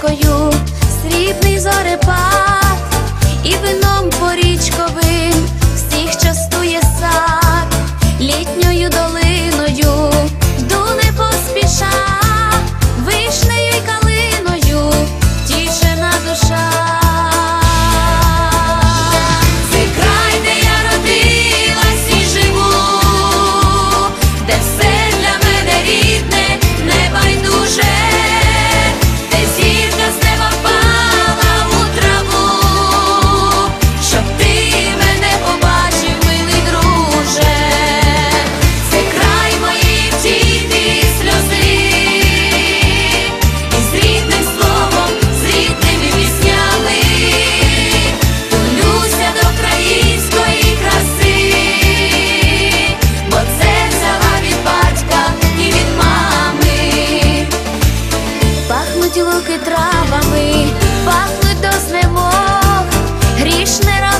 Coyote. травами пахли до знемог грішне раз.